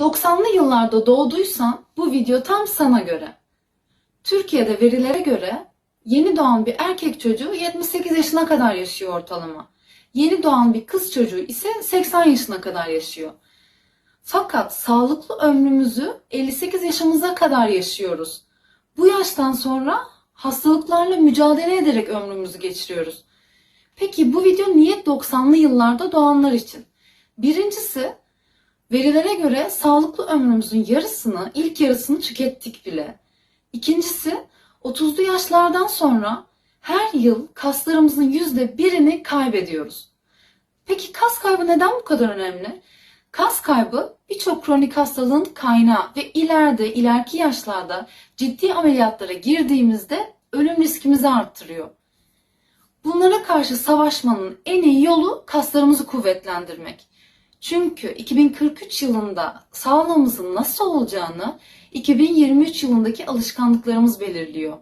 90'lı yıllarda doğduysan bu video tam sana göre. Türkiye'de verilere göre yeni doğan bir erkek çocuğu 78 yaşına kadar yaşıyor ortalama. Yeni doğan bir kız çocuğu ise 80 yaşına kadar yaşıyor. Fakat sağlıklı ömrümüzü 58 yaşımıza kadar yaşıyoruz. Bu yaştan sonra hastalıklarla mücadele ederek ömrümüzü geçiriyoruz. Peki bu video niye 90'lı yıllarda doğanlar için? Birincisi verilere göre sağlıklı ömrümüzün yarısını, ilk yarısını tükettik bile. İkincisi 30'lu yaşlardan sonra her yıl kaslarımızın yüzde birini kaybediyoruz. Peki kas kaybı neden bu kadar önemli? Kas kaybı birçok kronik hastalığın kaynağı ve ileride, ileriki yaşlarda ciddi ameliyatlara girdiğimizde ölüm riskimizi arttırıyor. Bunlara karşı savaşmanın en iyi yolu kaslarımızı kuvvetlendirmek. Çünkü 2043 yılında sağlığımızın nasıl olacağını 2023 yılındaki alışkanlıklarımız belirliyor.